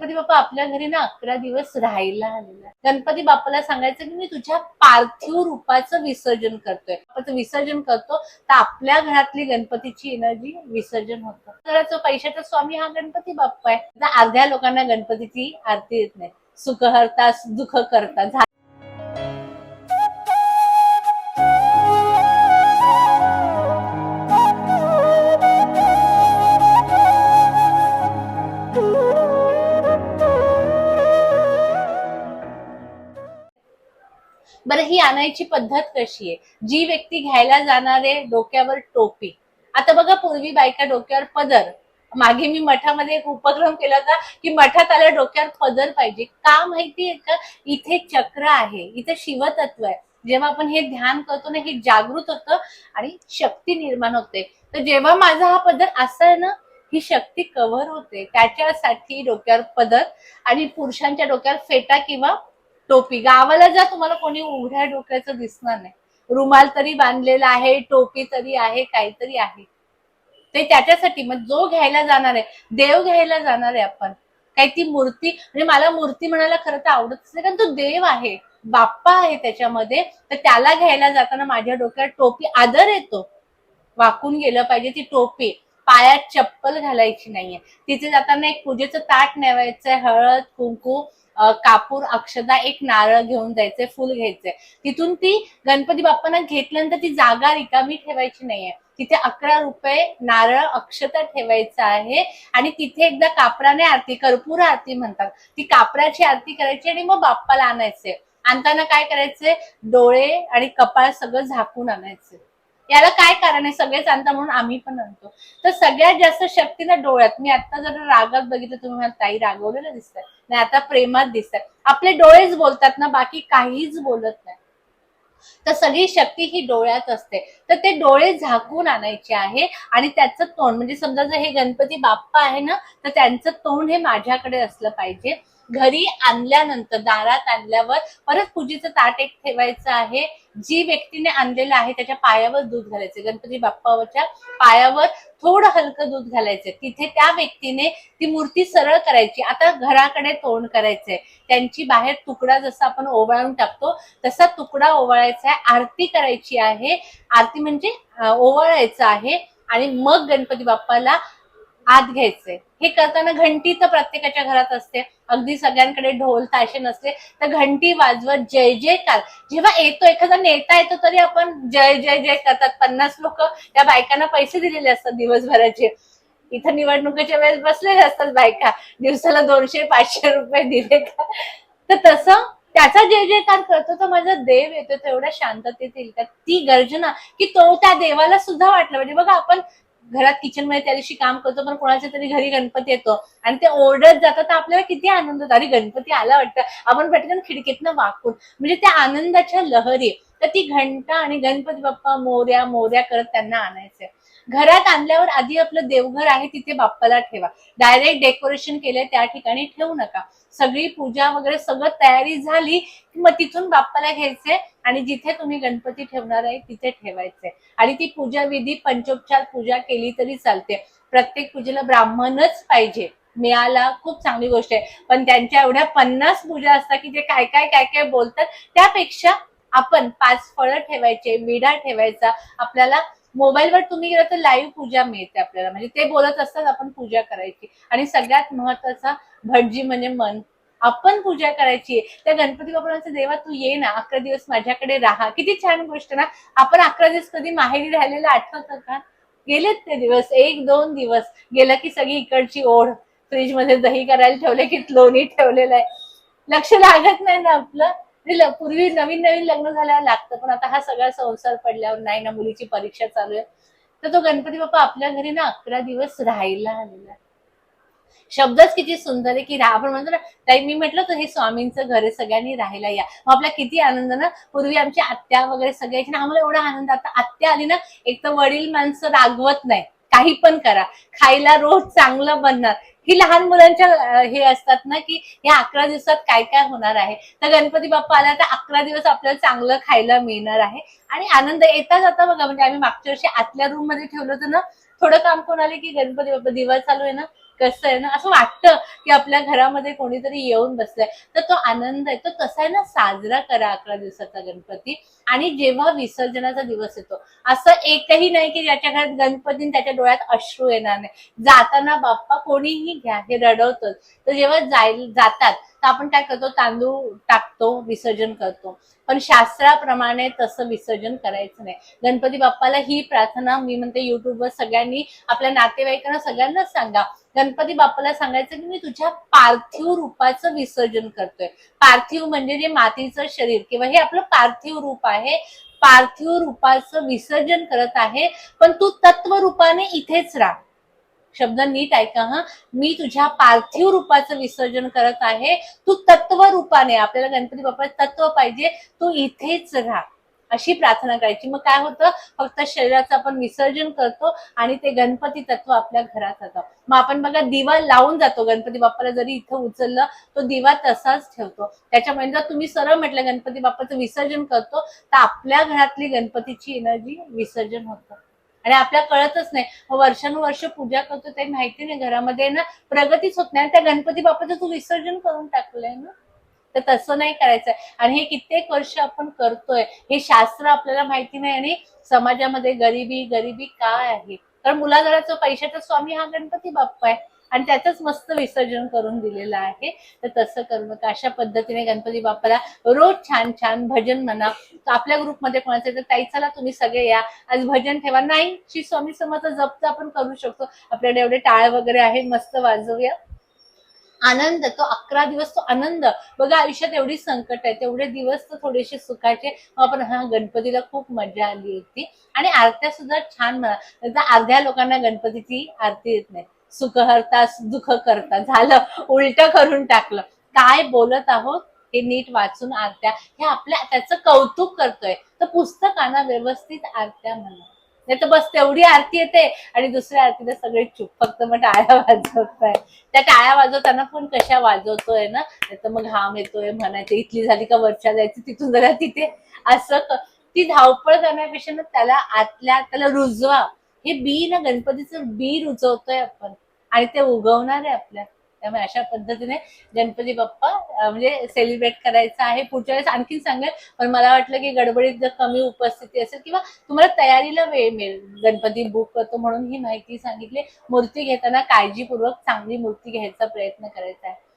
गणपती बाप्पा आपल्या घरी ना अकरा दिवस राहायला आलेला गणपती बाप्पाला सांगायचं की मी तुझ्या पार्थिव रूपाचं विसर्जन करतोय. बाप्पाचं विसर्जन करतो तर आपल्या घरातली गणपतीची एनर्जी विसर्जन होतं. घराचं पैशाचा स्वामी हा गणपती बाप्पा आहे अर्ध्या लोकांना गणपतीची आरती येत नाही. सुख हरता दुःख करता झा- बरं ही आणायची पद्धत कशी आहे? जी व्यक्ती घ्यायला जाणार आहे डोक्यावर टोपी. आता बघा पूर्वी बायका डोक्यावर पदर. मागे मी मठामध्ये एक उपक्रम केला होता की मठात आल्या डोक्यावर पदर पाहिजे. का माहितीये का? इथे चक्र आहे इथे शिवतत्व आहे. जेव्हा आपण हे ध्यान करतो ना हे जागृत होतं आणि शक्ती निर्माण होते. तर जेव्हा माझा हा पदर असा आहे ना ही शक्ती कव्हर होते. त्याच्यासाठी डोक्यावर पदर आणि पुरुषांच्या डोक्यावर फेटा किंवा टोपी. गावाला जा तुम्हाला कोणी उघड्या डोक्याचं दिसणार नाही. रुमाल तरी बांधलेला आहे टोपी तरी आहे काहीतरी आहे. ते त्याच्यासाठी मग जो घ्यायला जाणार आहे देव घ्यायला जाणार आहे आपण. काही ती मूर्ती म्हणजे मला मूर्ती म्हणायला खरं तर आवडत नाही कारण तो देव आहे. बाप्पा आहे त्याच्यामध्ये. तर त्याला घ्यायला जाताना माझ्या डोक्यात टोपी आदर येतो. वाकून गेलं पाहिजे ती टोपी. पायात चप्पल घालायची नाहीये. तिथे जाताना एक पूजेचं ताट नेवायचंय हळद कुंकू. कापूर अक्षदा एक नारळ घेऊन जायचे फुल घ्यायचे. तिथून ती गणपती बाप्पांना घेतल्यानंतर ती जागा रिकामी ठेवायची नाहीये. तिथे अकरा रुपये नारळ अक्षता ठेवायचं आहे आणि तिथे एकदा कापराने आरती कर्पूर आरती म्हणतात. ती कापराची आरती करायची आणि मग बाप्पाला आणायचे. आणताना काय करायचे? डोळे आणि कपाळ सगळं झाकून आणायचे. याला काय कारण आहे? सगळेच आणता म्हणून आम्ही पण आणतो तर सगळ्यात जास्त शक्ती ना डोळ्यात. मी आता जर रागात बघितलं तुम्ही मला ताई रागवलेलं दिसत नाही आता प्रेमात दिसतंय. आपले डोळेच बोलतात ना बाकी काहीच बोलत नाही. तर सगळी शक्ती ही डोळ्यात असते. तर ते डोळे झाकून आणायचे आहे आणि त्याचं तोंड म्हणजे समजा जर हे गणपती बाप्पा आहे ना तर त्यांचं तोंड हे माझ्याकडे असलं पाहिजे. घरी आणल्यानंतर दारात आणल्यावर परत पूजेचं ताट एक ठेवायचं आहे. जी व्यक्तीने आणलेलं आहे त्याच्या पायावर दूध घालायचं. गणपती बाप्पाच्या पायावर थोडं हलकं दूध घालायचं. तिथे त्या व्यक्तीने ती मूर्ती सरळ करायची. आता घराकडे तोंड करायचंय. त्यांची बाहेर तुकडा जसा आपण ओवाळून टाकतो तसा तुकडा ओवाळायचा आहे. आरती करायची आहे. आरती म्हणजे ओवाळायचं आहे. आणि मग गणपती बाप्पाला आत घ्यायचंय हे करताना घंटी तर प्रत्येकाच्या घरात असते. अगदी सगळ्यांकडे ढोल ताशे नसते तर घंटी वाजवत जय जयकार जेव्हा येतो एखादा नेता येतो तरी आपण जय जय जय करतात. पन्नास लोक त्या बायकांना पैसे दिलेले असतात दिवसभराचे. इथं निवडणुकीच्या वेळेस बसलेले असतात बायका. दिवसाला दोनशे पाचशे रुपये दिले का? तर तसं त्याचा जय जयकार करतो तर माझा देव येतो तेवढ्या शांततेत येईल. का ती गर्जना की तो त्या देवाला सुद्धा वाटलं म्हणजे बघा आपण घरात किचनमध्ये त्या दिवशी काम करतो पण कोणाच्या तरी घरी गणपती येतो. आणि ते ओरडत जातात तर आपल्याला किती आनंद होतो. अरे गणपती आला वाटतं. आपण पटकन खिडकीतनं वाकून म्हणजे त्या आनंदाच्या लहरी. तर ती घंटा आणि गणपती बाप्पा मोऱ्या मोऱ्या करत त्यांना आणायचंय घरात आणल्यावर आधी आपलं देवघर आहे तिथे बाप्पाला ठेवा. डायरेक्ट डेकोरेशन केलंय त्या ठिकाणी ठेवू नका. सगळी पूजा वगैरे सगळं तयारी झाली की मग तिथून बाप्पाला घ्यायचंय आणि जिथे तुम्ही गणपती ठेवणार आहे तिथे ठेवायचंय आणि ती पूजा विधी पंचोपचार पूजा केली तरी चालते. प्रत्येक पूजेला ब्राह्मणच पाहिजे. मिळाला खूप चांगली गोष्ट आहे. पण त्यांच्या एवढ्या पन्नास पूजा असतात की जे काय काय काय काय बोलतात त्यापेक्षा आपण पाच फळं ठेवायचे विडा ठेवायचा. आपल्याला मोबाईलवर तुम्ही गेलं तर लाईव्ह पूजा मिळते आपल्याला. म्हणजे ते बोलत असतात आपण पूजा करायची. आणि सगळ्यात महत्त्वाचा भटजी म्हणजे मन आपण पूजा करायची त्या गणपती बाप्पांचं देवा तू ये ना अकरा दिवस माझ्याकडे राहा. किती छान गोष्ट ना. आपण अकरा दिवस कधी माहेरी राहिलेलं आठवतं का? गेलेत ते दिवस. एक दोन दिवस. गेला की सगळी इकडची ओढ. फ्रीजमध्ये दही करायला ठेवले की लोणी ठेवलेलं आहे. लक्ष लागत नाही ना आपलं. म्हणजे पूर्वी नवीन नवीन लग्न झाल्यावर लागतं पण आता हा सगळा संसार पडल्यावर नाही ना मुलीची परीक्षा चालू आहे. तर तो गणपती बाप्पा आपल्या घरी ना अकरा दिवस राहायला आलेला आहे. शब्दच किती सुंदर आहे की राहा. आपण म्हणतो ना ताई मी म्हटलं तर हे स्वामींचं घर आहे सगळ्यांनी राहायला या. मग आपला किती आनंद ना. पूर्वी आमची आत्या वगैरे सगळ्याची ना आम्हाला एवढा आनंद. आता आत्या आली ना एक तर वडील माणसं रागवत नाही. काही पण करा. खायला रोज चांगलं बनणार. ही लहान मुलांच्या हे असतात ना की या अकरा दिवसात काय काय होणार आहे. तर गणपती बाप्पा आला तर अकरा दिवस आपल्याला चांगलं खायला मिळणार आहे. आणि आनंद येता जाता बघा म्हणजे आम्ही मागच्या वर्षी आतल्या रूममध्ये ठेवलं होतं ना थोडं काम कोण आले की गणपती बाप्पा दिवा चालू आहे ना कसं आहे ना असं वाटतं की आपल्या घरामध्ये कोणीतरी येऊन बसलंय. तर तो आनंद आहे. तो कसा आहे ना साजरा करा अकरा दिवसाचा गणपती. आणि जेव्हा विसर्जनाचा दिवस येतो असं एकही नाही की ज्याच्या घरात गणपती त्याच्या डोळ्यात अश्रू येणार नाही. जाताना बाप्पा कोणीही घ्या हे रडवतोच. तर जेव्हा जाईल जातात तर आपण काय करतो तांदूळ टाकतो विसर्जन करतो. पण शास्त्राप्रमाणे तसं विसर्जन करायचं नाही. गणपती बाप्पाला ही प्रार्थना मी म्हणते युट्यूबवर सगळ्यांनी आपल्या नातेवाईकांना सगळ्यांनाच सांगा. गणपती बाप्पाला सांगायचं की मी तुझ्या पार्थिव रूपाचं विसर्जन करतोय. पार्थिव म्हणजे जे मातीचं शरीर किंवा हे आपलं पार्थिव रूप आहे. पार्थिव रूपाचं विसर्जन करत आहे. पण तू तत्व रूपाने इथेच राह. शब्द नीट ऐका हा. मी तुझ्या पार्थिव रूपाचं विसर्जन करत आहे. तू तत्व रूपाने आपल्याला गणपती बाप्पा तत्व पाहिजे. तू इथेच राह. अशी प्रार्थना करायची. मग काय होतं? फक्त शरीराचं आपण विसर्जन करतो आणि ते गणपती तत्व आपल्या घरात जातं मग आपण बघा दिवा लावून जातो. गणपती बाप्पाला जरी इथं उचललं तो दिवा तसाच ठेवतो. त्याच्यामुळे जर तुम्ही सरळ म्हटलं गणपती बाप्पाचं विसर्जन करतो तर आपल्या घरातली गणपतीची एनर्जी विसर्जन होतं. आणि आपल्या कळतच नाही. मग वर्षानुवर्ष पूजा करतो ते माहिती नाही. घरामध्ये ना प्रगतीच होत नाही. आणि त्या गणपती बाप्पाचं तू विसर्जन करून टाकलंय ना? तर तसं नाही करायचंय. आणि हे कित्येक वर्ष आपण करतोय हे शास्त्र आपल्याला माहिती नाही आणि समाजामध्ये गरिबी गरिबी काय आहे? तर मुलाघराचं पैशाचा स्वामी हा गणपती बाप्पा आहे आणि त्याचंच मस्त विसर्जन करून दिलेलं आहे. तर तसं करू नका अशा पद्धतीने गणपती बाप्पाला रोज छान छान भजन म्हणा. आपल्या ग्रुपमध्ये कोणाचं तर ताई चला तुम्ही सगळे या. आज भजन ठेवा. नाही श्री स्वामी समर्थ जप्त आपण करू शकतो. आपल्याकडे एवढे टाळ वगैरे आहे मस्त वाजवूया. आनंद तो अकरा दिवस तो आनंद. बघा आयुष्यात एवढी संकट आहे तेवढे दिवस तर थोडेसे सुखाचे. हो, आपण हा गणपतीला खूप मजा आली होती. आणि आरत्या सुद्धा छान म्हणा. अर्ध्या लोकांना गणपतीची आरती येत नाही. सुख हरता दुःख करता झालं उलट करून टाकलं. काय बोलत आहोत? हे नीट वाचून आरत्या. हे आपल्या त्याचं कौतुक करतोय. तर पुस्तकांना व्यवस्थित आरत्या म्हणा. नाही तर बस तेवढी आरती येते आणि दुसऱ्या आरतीला सगळे चुप फक्त मग टाळ्या वाजवताय. त्या टाळ्या वाजवताना पण कशा वाजवतोय ना? नाही तर मग घाम येतोय म्हणायचं इथली झाली का वरच्या जायची? तिथून जरा तिथे. असं ती धावपळ करण्यापेक्षा ना त्याला आतल्या त्याला रुजवा. हे बी ना गणपतीचं बी रुजवतोय आपण. आणि ते उगवणार आहे आपल्या. त्यामुळे अशा पद्धतीने गणपती बाप्पा म्हणजे सेलिब्रेट करायचं आहे पुढच्या वेळेस. आणखीन सांगेल पण मला वाटलं की गडबडीत जर कमी उपस्थिती असेल किंवा तुम्हाला तयारीला वेळ मिळेल गणपती बुक करतो म्हणून ही माहिती सांगितली. मूर्ती घेताना काळजीपूर्वक चांगली मूर्ती घ्यायचा प्रयत्न करायचा आहे.